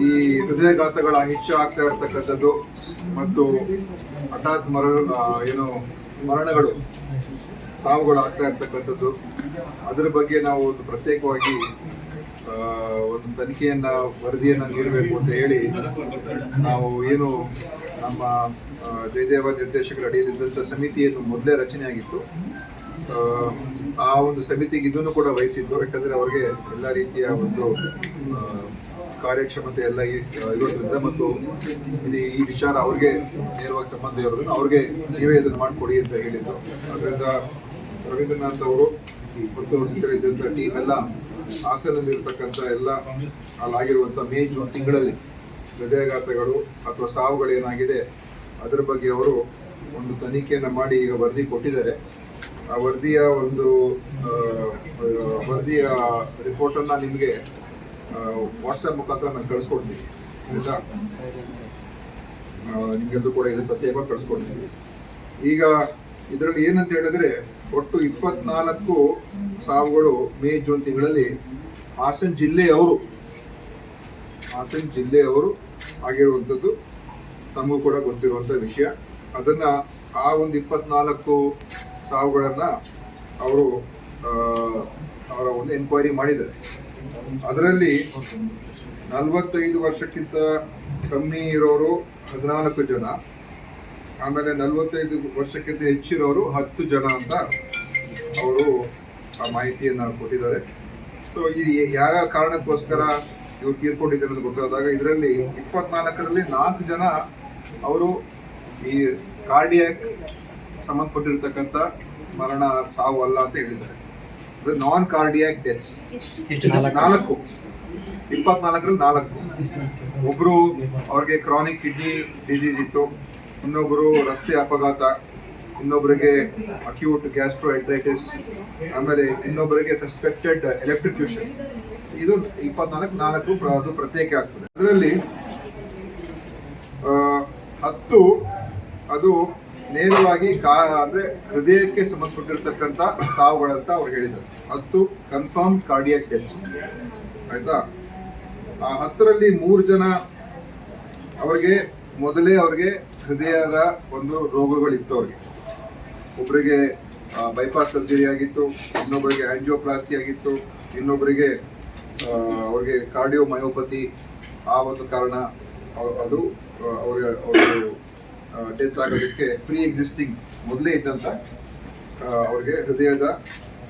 ಈ ಹೃದಯಘಾತಗಳ ಹೆಚ್ಚು ಆಗ್ತಾ ಇರತಕ್ಕಂಥದ್ದು ಮತ್ತು ಹಠಾತ್ ಮರ ಏನು ಮರಣಗಳು ಸಾವುಗಳು ಆಗ್ತಾ ಇರ್ತಕ್ಕಂಥದ್ದು ಅದರ ಬಗ್ಗೆ ನಾವು ಒಂದು ಪ್ರತ್ಯೇಕವಾಗಿ ಒಂದು ತನಿಖೆಯನ್ನ ವರದಿಯನ್ನ ನೀಡಬೇಕು ಅಂತ ಹೇಳಿ ನಾವು ಏನು ನಮ್ಮ ಜಯದೇವ ನಿರ್ದೇಶಕರ ಅಡಿಯಲ್ಲಿದ್ದಂಥ ಸಮಿತಿಯನ್ನು ಮೊದಲೇ ರಚನೆಯಾಗಿತ್ತು. ಆ, ಒಂದು ಸಮಿತಿಗೆ ಇದನ್ನು ಕೂಡ ವಹಿಸಿದ್ದು ಯಾಕಂದ್ರೆ ಅವ್ರಿಗೆ ಎಲ್ಲ ರೀತಿಯ ಒಂದು ಕಾರ್ಯಕ್ಷಮತೆ ಎಲ್ಲ ಇರೋದ್ರಿಂದ ಮತ್ತು ಇದು ಈ ವಿಚಾರ ಅವ್ರಿಗೆ ನೇರವಾಗಿ ಸಂಬಂಧ ಇರೋದ್ರಿಂದ ಅವ್ರಿಗೆ ನೀವೇ ಇದನ್ನು ಮಾಡಿಕೊಡಿ ಅಂತ ಹೇಳಿದರು. ಅದರಿಂದ ರವೀಂದ್ರನಾಥ್ ಅವರು ಮತ್ತು ಅವ್ರ ಜೊತೆ ಇದ್ದಂಥ ಟೀಮ್ ಎಲ್ಲ ಹಾಸನಲ್ಲಿ ಇರ್ತಕ್ಕಂಥ ಎಲ್ಲ ಅಲ್ಲಾಗಿರುವಂಥ ಮೇ, ಜೂನ್ ತಿಂಗಳಲ್ಲಿ ಹೃದಯಾಘಾತಗಳು ಅಥವಾ ಸಾವುಗಳೇನಾಗಿದೆ ಅದರ ಬಗ್ಗೆ ಅವರು ಒಂದು ತನಿಖೆಯನ್ನು ಮಾಡಿ ಈಗ ವರದಿ ಕೊಟ್ಟಿದ್ದಾರೆ. ಆ ವರದಿಯ ಒಂದು ವರದಿಯ ರಿಪೋರ್ಟನ್ನು ನಿಮಗೆ ವಾಟ್ಸಪ್ ಮುಖಾಂತರ ನಾನು ಕಳಿಸ್ಕೊಡ್ತೀನಿ, ಆಯ್ತಾ? ನಿಮಗೆಲ್ಲರೂ ಕೂಡ ಇದು ಪ್ರತ್ಯೇಕವಾಗಿ ಕಳಿಸ್ಕೊಡ್ತೀನಿ. ಈಗ ಇದರಲ್ಲಿ ಏನಂತ ಹೇಳಿದ್ರೆ, ಒಟ್ಟು ಇಪ್ಪತ್ನಾಲ್ಕು ಸಾವುಗಳು ಮೇ, ಜೂನ್ ತಿಂಗಳಲ್ಲಿ ಹಾಸನ ಜಿಲ್ಲೆಯವರು ಹಾಸನ ಜಿಲ್ಲೆಯವರು ಆಗಿರುವಂಥದ್ದು ತಮಗೂ ಕೂಡ ಗೊತ್ತಿರುವಂಥ ವಿಷಯ. ಅದನ್ನ ಆ ಒಂದು ಇಪ್ಪತ್ನಾಲ್ಕು ಸಾವುಗಳನ್ನ ಅವರು ಅವರ ಒಂದು ಎನ್ಕ್ವೈರಿ ಮಾಡಿದ್ದಾರೆ. ಅದರಲ್ಲಿ ನಲವತ್ತೈದು ವರ್ಷಕ್ಕಿಂತ ಕಮ್ಮಿ ಇರೋರು ಹದಿನಾಲ್ಕು ಜನ. ಆಮೇಲೆ ನಲವತ್ತೈದು ವರ್ಷಕ್ಕಿಂತ ಹೆಚ್ಚಿರೋರು ಹತ್ತು ಜನ ಅಂತ ಅವರು ಆ ಮಾಹಿತಿಯನ್ನು ಕೊಟ್ಟಿದ್ದಾರೆ. ಸೊ ಈ ಯಾವ ಕಾರಣಕ್ಕೋಸ್ಕರ ಇವ್ರು ತೀರ್ಕೊಂಡಿದ್ದಾರೆ ಅಂತ ಗೊತ್ತಾದಾಗ ಇದರಲ್ಲಿ ಇಪ್ಪತ್ನಾಲ್ಕರಲ್ಲಿ ನಾಲ್ಕು ಜನ ಅವರು ಈ ಕಾರ್ಡಿಯಾಕ್ ಸಂಬಂಧಪಟ್ಟಿರ್ತಕ್ಕಂಥ ಮರಣ ಸಾವು ಅಲ್ಲ ಅಂತ ಹೇಳಿದ್ದಾರೆ. ನಾನ್ ಕಾರ್ಡಿಯಾಕ್ ಡೆತ್ಸ್ ನಾಲ್ಕು? ಇಪ್ಪತ್ನಾಲ್ಕರಲ್ಲಿ ನಾಲ್ಕು. ಒಬ್ರು ಅವ್ರಿಗೆ ಕ್ರಾನಿಕ್ ಕಿಡ್ನಿ ಡಿಸೀಸ್ ಇತ್ತು. ಇನ್ನೊಬ್ರು ರಸ್ತೆ ಅಪಘಾತ. ಇನ್ನೊಬ್ಬರಿಗೆ ಅಕ್ಯೂಟ್ ಗ್ಯಾಸ್ಟ್ರೋಎಂಟ್ರೈಟಿಸ್ ಆಮೇಲೆ ಇನ್ನೊಬ್ಬರಿಗೆ ಸಸ್ಪೆಕ್ಟೆಡ್ ಎಲೆಕ್ಟ್ರಿಕ್ಯೂಷನ್ ಇದು ಇಪ್ಪತ್ನಾಲ್ಕು ನಾಲ್ಕು ಅದು ಪ್ರತ್ಯೇಕ ಆಗ್ತದೆ. ಅದರಲ್ಲಿ ಹತ್ತು ಅದು ನೇರವಾಗಿ ಕಾ, ಅಂದ್ರೆ ಹೃದಯಕ್ಕೆ ಸಂಬಂಧಪಟ್ಟಿರ್ತಕ್ಕಂಥ ಸಾವುಗಳಂತ ಅವ್ರು ಹೇಳಿದರು ಹತ್ತು ಕನ್ಫರ್ಮ್ ಕಾರ್ಡಿಯಾಕ್ ಡೆತ್ಸ್ ಆಯ್ತಾ? ಆ ಹತ್ತರಲ್ಲಿ ಮೂರು ಜನ ಅವ್ರಿಗೆ, ಮೊದಲೇ ಅವ್ರಿಗೆ ಹೃದಯದ ಒಂದು ರೋಗಗಳಿತ್ತು ಅವ್ರಿಗೆ. ಒಬ್ಬರಿಗೆ ಬೈಪಾಸ್ ಸರ್ಜರಿ ಆಗಿತ್ತು ಇನ್ನೊಬ್ಬರಿಗೆ ಆಂಜಿಯೋಪ್ಲಾಸ್ಟಿ ಆಗಿತ್ತು ಇನ್ನೊಬ್ಬರಿಗೆ ಅವ್ರಿಗೆ ಕಾರ್ಡಿಯೋ ಕಾರ್ಡಿಯೋಮಯೋಪತಿ ಆ ಒಂದು ಕಾರಣ ಅದು ಅವ್ರಿಗೆ ಅವರು ಡೆತ್ ಆಗೋದಕ್ಕೆ ಪ್ರೀ ಎಕ್ಸಿಸ್ಟಿಂಗ್ ಮೊದಲೇ ಇದ್ದಂಥ ಅವ್ರಿಗೆ ಹೃದಯದ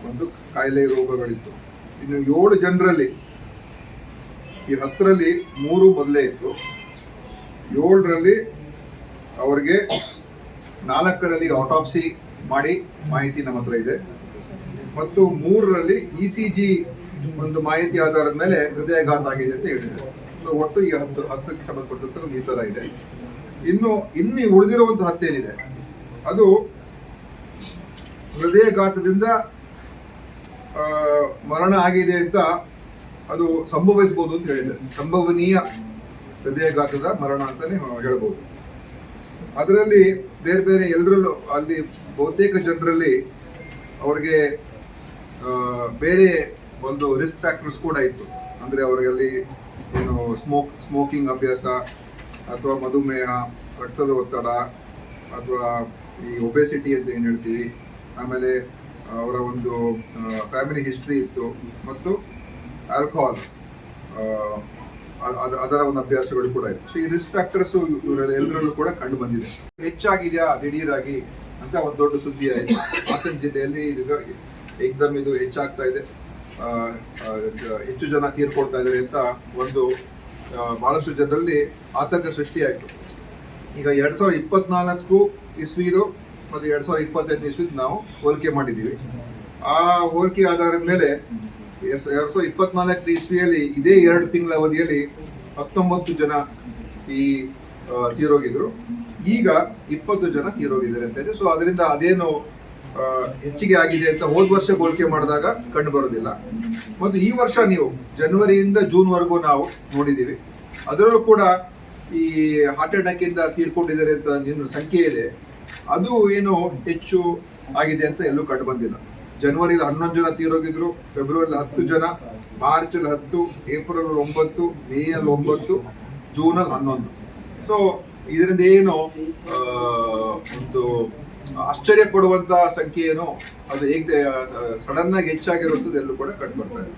ಒಂದು ಕಾಯಿಲೆ ರೋಗಗಳಿತ್ತು. ಇನ್ನು ಏಳು ಜನರಲ್ಲಿ, ಈ ಹತ್ತರಲ್ಲಿ ಮೂರು ಮೊದಲೇ ಇತ್ತು ಏಳರಲ್ಲಿ ಅವರಿಗೆ ನಾಲ್ಕರಲ್ಲಿ ಆಟೋಪ್ಸಿ ಮಾಡಿ ಮಾಹಿತಿ ನಮ್ಮ ಹತ್ರ ಇದೆ. ಮತ್ತು ಮೂರರಲ್ಲಿ ಇ ಸಿ ಜಿ ಒಂದು ಮಾಹಿತಿ ಆಧಾರದ ಮೇಲೆ ಹೃದಯಾಘಾತ ಆಗಿದೆ ಅಂತ ಹೇಳಿದ್ದಾರೆ. ಸೊ ಒಟ್ಟು ಈ ಹತ್ತು, ಹತ್ತಕ್ಕೆ ಸಂಬಂಧಪಟ್ಟಂತ ಈ ತರ ಇದೆ. ಇನ್ನು ಇನ್ನಿ ಉಳಿದಿರುವಂತಹ ಹತ್ತೇನಿದೆ? ಅದು ಹೃದಯಘಾತದಿಂದ ಮರಣ ಆಗಿದೆ ಅಂತ ಅದು ಸಂಭವಿಸಬಹುದು ಅಂತ ಹೇಳಿದೆ ಸಂಭವನೀಯ ಹೃದಯಘಾತದ ಮರಣ ಅಂತಾನೆ ಹೇಳ್ಬೋದು. ಅದರಲ್ಲಿ ಬೇರೆ ಬೇರೆ ಎಲ್ಲರಲ್ಲೂ ಅಲ್ಲಿ ಬಹುತೇಕ ಜನರಲ್ಲಿ ಅವ್ರಿಗೆ ಬೇರೆ ಒಂದು ರಿಸ್ಕ್ ಫ್ಯಾಕ್ಟರ್ಸ್ ಕೂಡ ಇತ್ತು. ಅಂದರೆ ಅವರಿಗಲ್ಲಿ ಏನು ಸ್ಮೋಕ್ ಸ್ಮೋಕಿಂಗ್ ಅಭ್ಯಾಸ ಅಥವಾ ಮಧುಮೇಹ, ರಕ್ತದ ಒತ್ತಡ, ಅಥವಾ ಈ ಒಬೆಸಿಟಿ ಅಂತ ಏನು ಹೇಳ್ತೀವಿ ಆಮೇಲೆ ಅವರ ಒಂದು ಫ್ಯಾಮಿಲಿ ಹಿಸ್ಟ್ರಿ ಇತ್ತು, ಮತ್ತು ಆಲ್ಕೋಹಾಲ್ ಅದರ ಒಂದು ಅಭ್ಯಾಸಗಳು ಕೂಡ ಇತ್ತು. ಸೊ ಈ ರಿಸ್ಕ್ ಫ್ಯಾಕ್ಟರ್ಸ್ ಇವರಲ್ಲಿ ಎಲ್ಲರಲ್ಲೂ ಕೂಡ ಕಂಡು ಬಂದಿದೆ. ಹೆಚ್ಚಾಗಿದೆಯಾ, ದಿಢೀರಾಗಿ ಅಂತ ಒಂದು ದೊಡ್ಡ ಸುದ್ದಿ ಆಯಿತು. ಹಾಸನ ಜಿಲ್ಲೆಯಲ್ಲಿ ಇದು ಏಕ್ದಮ್ ಇದು ಹೆಚ್ಚಾಗ್ತಾ ಇದೆ. ಹೆಚ್ಚು ಜನ ತೀರ್ಕೊಳ್ತಾ ಇದ್ದಾರೆ ಅಂತ ಒಂದು ಬಹಳಷ್ಟು ಜನರಲ್ಲಿ ಆತಂಕ ಸೃಷ್ಟಿಯಾಯಿತು. ಈಗ ಎರಡು ಸಾವಿರದ ಇಪ್ಪತ್ನಾಲ್ಕು ಇಸ್ವಿದು ಮತ್ತು ಎರಡು ಸಾವಿರದ ಇಪ್ಪತ್ತೈದು ಇಸ್ವಿದು ನಾವು ಹೋಲಿಕೆ ಮಾಡಿದ್ದೀವಿ. ಆ ಹೋಲಿಕೆ ಆಧಾರದ ಮೇಲೆ ಎರಡು ಸಾವಿರ- ಎರಡ್ ಸಾವಿರದ ಇಪ್ಪತ್ನಾಲ್ಕು ಇಸ್ವಿಯಲ್ಲಿ ಇದೇ ಎರಡು ತಿಂಗಳ ಅವಧಿಯಲ್ಲಿ ಹತ್ತೊಂಬತ್ತು ಜನ ಈ ತೀರೋಗಿದ್ರು. ಈಗ ಇಪ್ಪತ್ತು ಜನ ತೀರೋಗಿದ್ದಾರೆ ಅಂತ ಇದೆ ಸೊ ಅದರಿಂದ ಅದೇನು ಹೆಚ್ಚಿಗೆ ಆಗಿದೆ ಅಂತ ಹೋದ ವರ್ಷ ಹೋಲಿಕೆ ಮಾಡಿದಾಗ ಕಂಡು ಬರೋದಿಲ್ಲ. ಮತ್ತು ಈ ವರ್ಷ ನೀವು ಜನವರಿಯಿಂದ ಜೂನ್ ವರೆಗೂ ನಾವು ನೋಡಿದ್ದೀವಿ. ಅದರಲ್ಲೂ ಕೂಡ ಈ ಹಾರ್ಟ್ ಅಟ್ಯಾಕ್ ಇಂದ ತೀರ್ಕೊಂಡಿದ್ದಾರೆ ಅಂತ ಏನು ಸಂಖ್ಯೆ ಇದೆ. ಅದು ಏನು ಹೆಚ್ಚು ಆಗಿದೆ ಅಂತ ಎಲ್ಲೂ ಕಂಡು ಬಂದಿಲ್ಲ. ಜನವರಿಲಿ ಹನ್ನೊಂದು ಜನ ತೀರೋಗಿದ್ರು, ಫೆಬ್ರವರಿಲಿ ಹತ್ತು ಜನ ಮಾರ್ಚಲ್ಲಿ ಹತ್ತು ಏಪ್ರಿಲ್ ಒಂಬತ್ತು, ಮೇಯಲ್ಲಿ ಒಂಬತ್ತು, ಜೂನಲ್ಲಿ ಹನ್ನೊಂದು. ಸೊ ಇದರಿಂದ ಏನು ಒಂದು ಆಶ್ಚರ್ಯ ಕೊಡುವಂತ ಸಂಖ್ಯೆ ಏನು ಅದು ಹೇಗೆ ಸಡನ್ ಆಗಿ ಹೆಚ್ಚಾಗಿರುವಂಥದ್ದು ಎಲ್ಲೂ ಕೂಡ ಕಂಡು ಬರ್ತಾ ಇದೆ